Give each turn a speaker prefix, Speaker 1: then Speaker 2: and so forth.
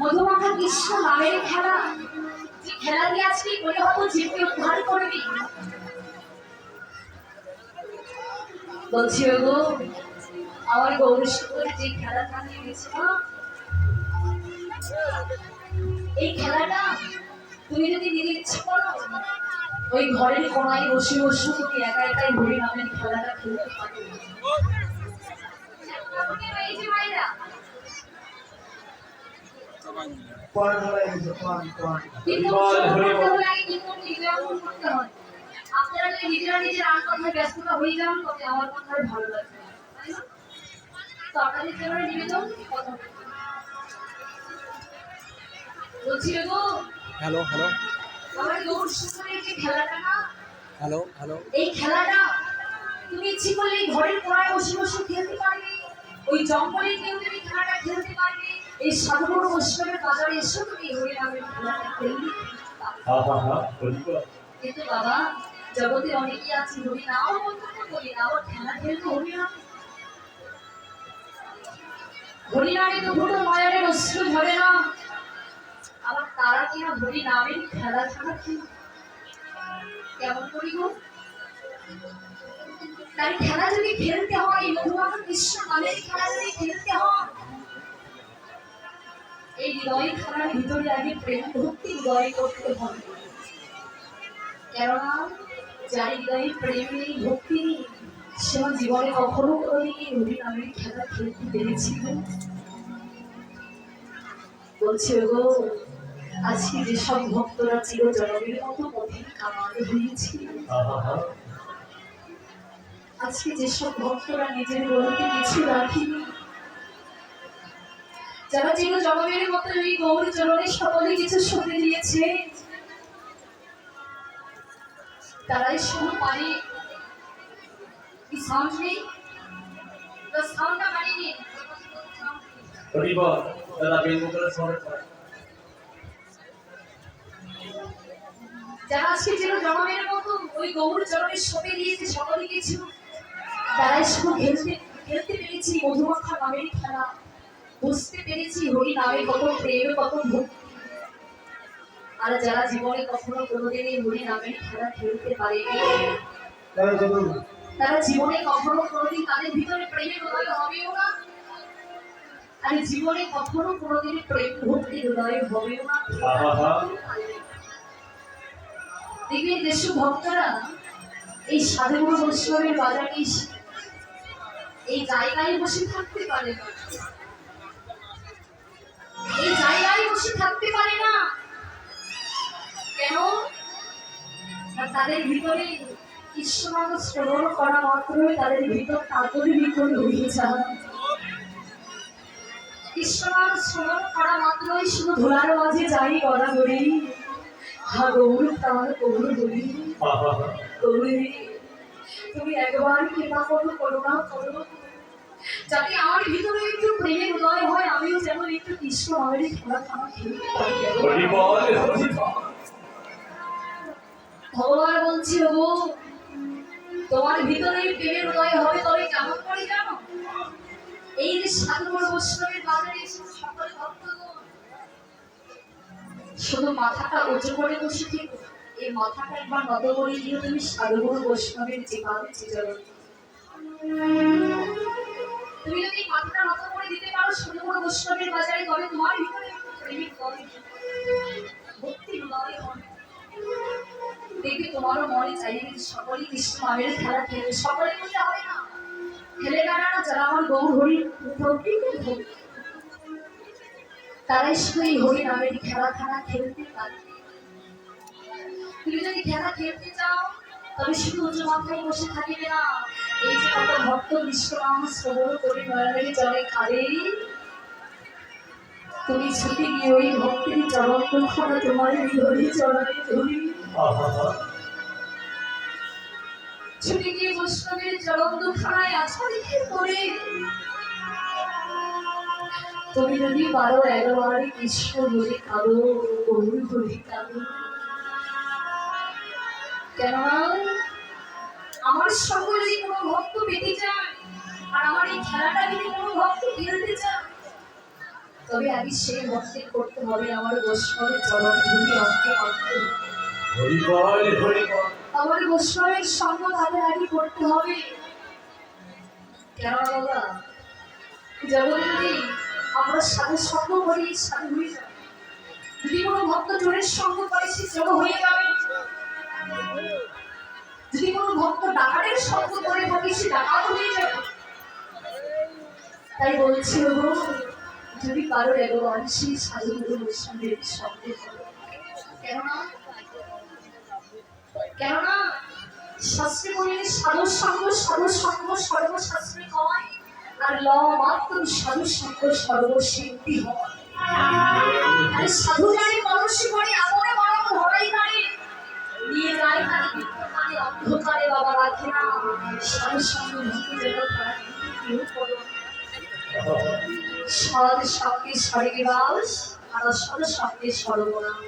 Speaker 1: মধুমাখা কৃষ্ণ নামের খেলা। যে খেলা দিয়ে আজকে মনে হতো জীবকে উদ্ধার করবি। বলছি গো আমার গৌরী সুন্দরী যে খেলাটা নিয়েছে না এই খেলাটা তুমি যদি নিজের ইচ্ছে করো, ওই ঘরের কোনায় বসে বসে তুমি একা একাই হরি নামের খেলাটা খেলতে পারবে এই যে মায়েরা
Speaker 2: পান হয়ে গেছে পান পান
Speaker 1: কিন্তু
Speaker 3: হরিবল, হরিবল।
Speaker 1: করতে লাগে কিন্তু নিজেরা করতে হয় আপনারা যদি নিজেরা নিজের আর ব্যস্ততা হয়ে যান তবে আমার কথা ভালো লাগবে না, তাই না? তো
Speaker 4: হ্যালো হ্যালো
Speaker 1: খেলাটা
Speaker 4: হ্যালো হ্যালো
Speaker 1: এই খেলাটা তুমি ইচ্ছে করলে ঘরের কোনায় বসে বসে খেলতে পারবে। ওই জঙ্গলে তুমি খেলাটা খেলতে পারবে। এই সাধারণ বৈষ্ণবের বাজারে এসে তুমি হয়ে নামের খেলাটা কিন্তু বাবা জগতে অনেকেই আছে হরি নাও বলি না আবার খেলা খেলতে হরি নাম হরি নামে তো কোনো মায়ারের অশ্রু ধরে না। আবার তারা কিনা হরি নামের খেলা ছাড়া কি কেমন করি গো? তাই খেলা যদি খেলতে হয় মধুমাখা কৃষ্ণ নামের খেলা যদি খেলতে হয়। এই হৃদয় খেলার ভিতরে আগে প্রেম ভক্তি হৃদয় করতে হবে কেননা যার হৃদয়ে প্রেম নেই, ভক্তি নেই, সে জীবনে কখনো কোনোদিন এই হরি নামের খেলা খেলতে পেরেছিল বলছে গো আজকে যেসব ভক্তরা চির জনমের মতো মধ্যে কামাল হয়েছে
Speaker 3: হা হা হা
Speaker 1: আজকে যেসব ভক্তরা নিজের বলতে কিছু রাখিনি যারা চির জনমের মতো এই গৌর চরণে সকলে কিছু শুনে দিয়েছে তারাই শুধু পারে সাউন্ড নেই।
Speaker 3: হরিবল দাদা
Speaker 1: যারা আজকে চির জনমের মতো ওই গৌর চরণে সপে দিয়েছে সকলে কিছু তারাই শুধু খেলতে খেলতে পেরেছি নামের খেলা। বুঝতে পেরেছি হরি নামে কত প্রেম কত ভক্তি আর যারা জীবনে কখনো কোনোদিন এই হরি নামের খেলা খেলতে পারেনি
Speaker 2: তারা
Speaker 1: জীবনে কখনো কোনোদিন তাদের ভিতরে প্রেমের উদয় হবেও না। আর জীবনে কখনো কোনোদিন প্রেম ভক্তির উদয় হবেও না। দেখবে দেশ ভক্তরা এই সাধুগুরু বৈষ্ণবের বাজারে এই জায়গায় বসে থাকতে পারে না। এই জায়গায় বসে থাকতে পারে না। কেন? তাদের ভিতরে ঈশ্বরনাম শ্রবণ করা মাত্রই তাদের ভিতর তাদের ভিতরে হয়ে যায় কৃষ্ণনাম শ্রবণ করা মাত্রই শুধু ধুলার মাঝে যাই গড়া গড়ি হা গৌর তার গৌর বলি গৌরী তুমি একবার কৃপা করো করুণা করো যাতে আমার ভিতরে একটু প্রেমের উদয় হয়, আমিও যেমন একটু কৃষ্ণ আমারই খেলা ভগবান বলছি ও তোমার ভিতরে প্রেমের উদয় হবে, তবে কেমন করে জানো? এই যে সাধুর বৈষ্ণবের বাজারে সকল শুধু মাথাটা উঁচু করে বসে থেকো। এই মাথাটা একবার নত করে দিও তুমি সাধুগুরু বৈষ্ণবের যে চরণ তুমি যদি মাথাটা নত করে দিতে পারো সাধুগুরু বৈষ্ণবের বাজারে তবে তোমার ভিতরে প্রেমিক হবে ভক্তি উদয় হবে। দেখবে তোমারও মনে চাইবে সকলেই কৃষ্ণ নামের খেলা খেলবে। সকলে বলতে হবে না? খেলে না না যারা আমার গৌর হরি তারাই শুধু এই হরি নামের খেলা খেলা খেলতে পারে তুমি যদি খেলা খেলতে চাও তবে শুধু উঁচু মাথায় বসে থাকিবে না। এই যে কত ভক্ত বিশ্বনাম শ্রবণ করে নয়নের জলে খালে। তুমি ছুটে গিয়ে ওই ভক্তির চরণ দুঃখটা তোমার এই চরণে
Speaker 3: হা
Speaker 1: ছুটে গিয়ে বৈষ্ণবের চরণ দুখানায় আছাড়িয়ে পড়ে। তুমি যদি পারো এগারোবারে কৃষ্ণ বলে কাঁদো গরু বলে কাঁদো কেননা আমার সঙ্গে যদি কোনো ভক্ত পেতে চায় আর আমার এই খেলাটা যদি কোনো ভক্ত খেলতে চায় তবে সেই ভক্তি করতে হবে আমার বৈষ্ণবের চরণ ধুলি আমার বৈষ্ণবের সঙ্গ তাদের আগে করতে হবে। কেন বাবা আমরা সাধু সঙ্গ করি সাধু হয়ে যাবে যদি কোনো ভক্ত জোরের সঙ্গ করে সে হয়ে যাবে। যদি কোনো ভক্ত ডাকাতের সঙ্গ করে থাকে, সে ডাকাত হয়ে যাবে। তাই বলছি, ওগো, যদি কারোর এগো মানসি সাধু গুরু বৈষ্ণবের করো। কেননা কেননা, শাস্ত্রে বললে সাধু সঙ্গ সাধু সঙ্গ হয়, আর ল মাত্র সাধু সঙ্গ সর্বসিদ্ধি হয়। সাধু জানে মানুষই করে, এমনে মানব ধরাই পারে নিয়ে যায় তার। অন্ধকারে বাবা রাখে না সাধু সঙ্গ ভক্তি যেন সদ সঙ্গে স্বর্গে বাস আর সর্বনাম